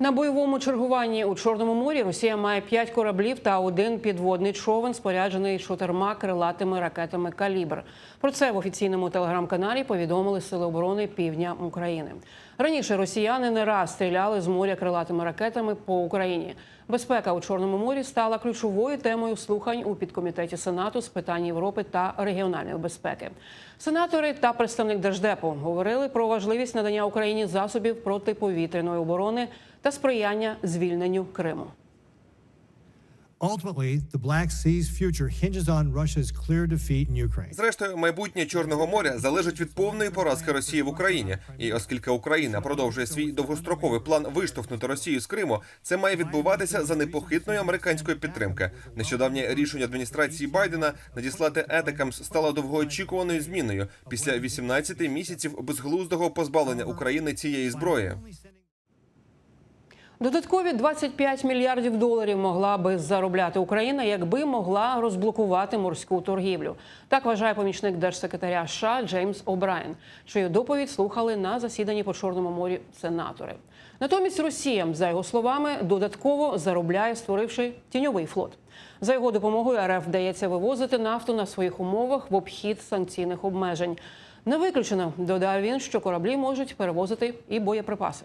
На бойовому чергуванні у Чорному морі Росія має п'ять кораблів та один підводний човен, споряджений чотирма крилатими ракетами Калібр. Про це в офіційному телеграм-каналі повідомили Сили оборони Півдня України. Раніше росіяни не раз стріляли з моря крилатими ракетами по Україні. Безпека у Чорному морі стала ключовою темою слухань у підкомітеті Сенату з питань Європи та регіональної безпеки. Сенатори та представник Держдепу говорили про важливість надання Україні засобів протиповітряної оборони та сприяння звільненню Криму. Ultimately, the Black Sea's future hinges on Russia's clear defeat in Ukraine. Зрештою, майбутнє Чорного моря залежить від повної поразки Росії в Україні. І оскільки Україна продовжує свій довгостроковий план виштовхнути Росію з Криму, це має відбуватися за непохитної американської підтримки. Нещодавнє рішення адміністрації Байдена надіслати етикамс стало довгоочікуваною зміною після 18 місяців безглуздого позбавлення України цієї зброї. Додаткові 25 мільярдів доларів могла би заробляти Україна, якби могла розблокувати морську торгівлю. Так вважає помічник держсекретаря США Джеймс О'Брайен, чию доповідь слухали на засіданні по Чорному морі сенатори. Натомість Росія, за його словами, додатково заробляє, створивши тіньовий флот. За його допомогою РФ вдається вивозити нафту на своїх умовах в обхід санкційних обмежень. Не виключено, додав він, що кораблі можуть перевозити і боєприпаси.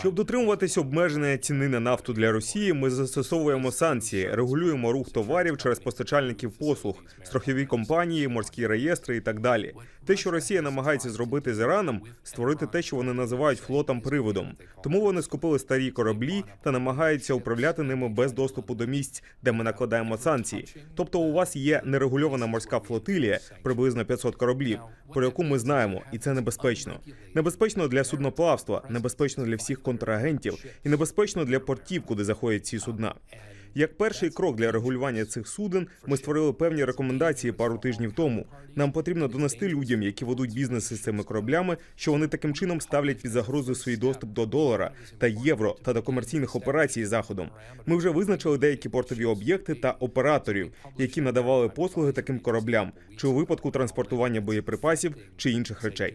Щоб дотримуватись обмеження ціни на нафту для Росії, ми застосовуємо санкції, регулюємо рух товарів через постачальників послуг, страхові компанії, морські реєстри і так далі. Те, що Росія намагається зробити з Іраном, створити те, що вони називають флотом приводом. Тому вони скупили старі кораблі та намагаються управляти ними без доступу до місць, де ми накладаємо санкції. Тобто, у вас є нерегульована морська флотилія, приблизно 500 кораблів, про яку ми знаємо, і це небезпечно. Небезпечно для судноплавства, небезпечно для всіх контрагентів і небезпечно для портів, куди заходять ці судна. Як перший крок для регулювання цих суден, ми створили певні рекомендації пару тижнів тому. Нам потрібно донести людям, які ведуть бізнес із цими кораблями, що вони таким чином ставлять під загрозу свій доступ до долара та євро та до комерційних операцій заходом. Ми вже визначили деякі портові об'єкти та операторів, які надавали послуги таким кораблям, чи у випадку транспортування боєприпасів чи інших речей.